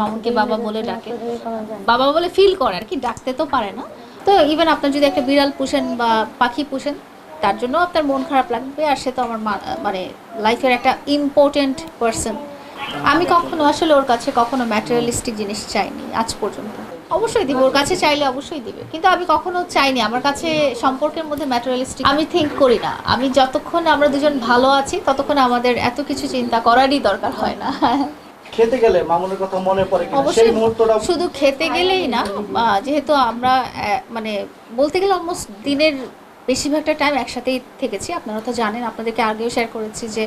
মামুনকে বাবা বলে ডাকে। বাবা বলে ফিল করে, আর কি ডাকতে তো পারে না। তো ইভেন আপনার যদি একটা বিড়াল পুষেন বা পাখি পুষেন, তার জন্য আপনার মন খারাপ লাগবে, আর সে তো আমার মানে লাইফের একটা ইম্পর্টেন্ট পার্সন আমি কখনো, আসলে ওর কাছে কখনো ম্যাটেরিয়ালিস্টিক জিনিস চাইনি, আজ পর্যন্ত। অবশ্যই দিবে, ওর কাছে চাইলে অবশ্যই দিবে। কিন্তু আমি কখনো চাইনি, আমার কাছে সম্পর্কের মধ্যে ম্যাটেরিয়ালিস্টিক আমি থিঙ্ক করি না। আমি যতক্ষণ আমরা দুজন ভালো আছি, ততক্ষণ আমাদের এত কিছু চিন্তা করারই দরকার হয় না। খেতে গেলে মামুনের কথা মনে পড়ে কিনা? সেই মুহূর্তটা শুধু খেতে গেলেই না যেহেতু আমরা মানে বলতে গেলে অলমোস্ট দিনের বেশিরভাগটা টাইম একসাথেই থেকেছি। আপনারা তো জানেন আপনাদেরকে আগেও শেয়ার করেছি যে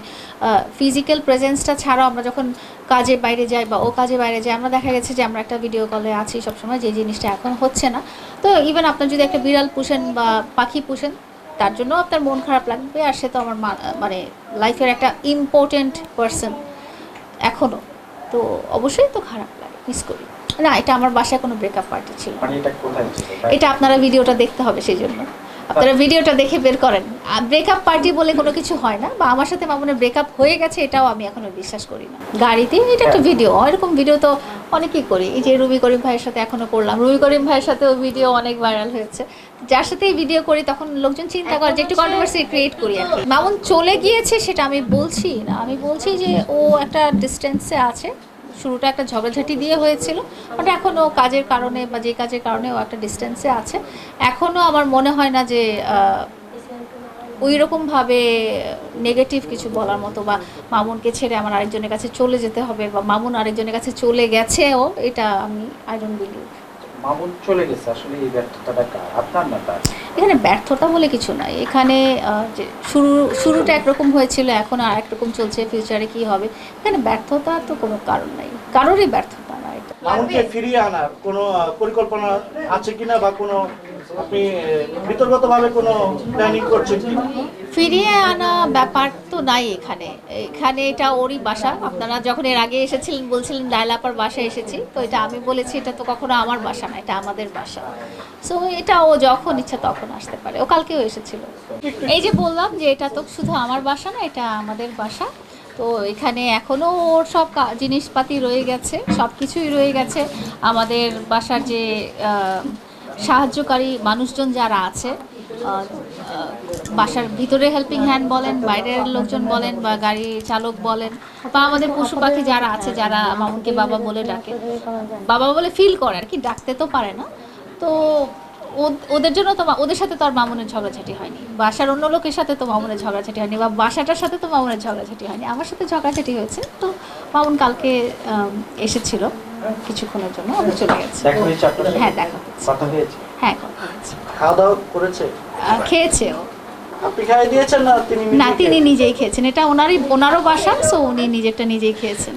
ফিজিক্যাল প্রেজেন্সটা ছাড়াও আমরা যখন কাজে বাইরে যাই বা ও কাজে বাইরে যাই আমরা দেখা গেছে যে আমরা একটা ভিডিও কলে আছি সবসময় যে জিনিসটা এখন হচ্ছে না। তো ইভেন আপনার যদি একটা বিড়াল পুষেন বা পাখি পুষেন তার জন্য আপনার মন খারাপ লাগবে আর সে তো আমার মানে লাইফের একটা ইম্পর্টেন্ট পার্সন এখনও তো অবশ্যই তো খারাপ লাগে মিস করি। না এটা আমার বাসায় কোনো ব্রেকআপ পার্টি ছিল। মানে কোথায় ছিল? এটা আপনারা ভিডিওটা দেখতে হবে সেই জন্য আপনারা ভিডিওটা দেখে বের করেন। ব্রেকআপ পার্টি বলে কোনো কিছু হয় না বা আমার সাথে মামুনের ব্রেকআপ হয়ে গেছে এটাও আমি এখনও বিশ্বাস করি না। গাড়িতে এটা একটা ভিডিও এরকম ভিডিও তো অনেকেই করি। এই যে রুবি করিম ভাইয়ের সাথে এখনও করলাম। রুবি করিম ভাইয়ের সাথেও ভিডিও অনেক ভাইরাল হয়েছে। যার সাথেই ভিডিও করি তখন লোকজন চিন্তা করে যে একটু কন্ট্রোভার্সি ক্রিয়েট করি আর মামুন চলে গিয়েছে সেটা আমি বলছি না। আমি বলছি যে ও একটা ডিস্টেন্সে আছে। শুরুটা একটা ঝগড়াঝাটি দিয়ে হয়েছিল বাট এখনও কাজের কারণে বা যে কাজের কারণে ও একটা ডিস্টেন্সে আছে। এখনও আমার মনে হয় না যে ওই রকমভাবে নেগেটিভ কিছু বলার মতো বা মামুনকে ছেড়ে আমার আরেকজনের কাছে চলে যেতে হবে বা মামুন আরেকজনের কাছে চলে গেছেও, এটা আমি আই ডোন্ট বিলিভ মামুন চলে গেছে আসলে এই ব্যর্থতাটা কার? আপনার না তার? এখানে ব্যর্থতা বলে কিছু নাই। এখানে যে শুরু শুরুটা একরকম হয়েছিল এখন আর একরকম চলছে ফিউচারে কি হবে? এখানে ব্যর্থতা তো কোনো কারণ নাই। কারোরই ব্যর্থতা না এটা। মামুনকে ফিরিয়ে আনার কোনো পরিকল্পনা আছে কিনা বা কোনো ফিরিয়ে আনা ব্যাপার তো নাই এখানে। এখানে এটা ওরই বাসা। আপনারা যখন এর আগে এসেছিলেন, বলছিলেন লাইলাপার বাসায় এসেছি, তো এটা আমি বলেছি, এটা তো কখনো আমার বাসা না, এটা আমাদের বাসা। সো এটা ও যখন ইচ্ছা তখন আসতে পারে। ও কালকেও এসেছিল। এই যে বললাম যে এটা তো শুধু আমার বাসা না, এটা আমাদের বাসা। তো এখানে এখনও ওর সব জিনিসপাতি রয়ে গেছে সব কিছুই রয়ে গেছে। আমাদের বাসার যে সাহায্যকারী মানুষজন যারা আছে বাসার ভিতরে হেল্পিং হ্যান্ড বলেন, বাইরের লোকজন বলেন বা গাড়ি চালক বলেন, বা আমাদের পশু পাখি যারা আছে, যারা মামুনকে বাবা বলে ডাকে। বাবা বলে ফিল করে, আর কি ডাকতে তো পারে না। তো ওদের জন্য তো ওদের সাথে তো আর মামুনের ঝগড়াঝাটি হয়নি। বাসার অন্য লোকের সাথে তো মামুনের ঝগড়াঝাটি হয়নি বা বাসাটার সাথে তো মামুনের ঝগড়াঝাটি হয়নি। আমার সাথে ঝগড়াঝাটি হয়েছে। তো মামুন কালকে এসেছিল। কিছুক্ষণের জন্য আমি চলে গেছে? হ্যাঁ দেখা কথা হয়েছে? হ্যাঁ কথা হয়েছে। খাওয়া দাওয়া করেছে? খেয়েছে ও আপনি খাইয়ে দিয়েছেন না তিনি না তিনি নিজেই খেয়েছেন। এটা ওনারই ওনারও বাসা সো উনি নিজেরটা নিজেই খেয়েছেন।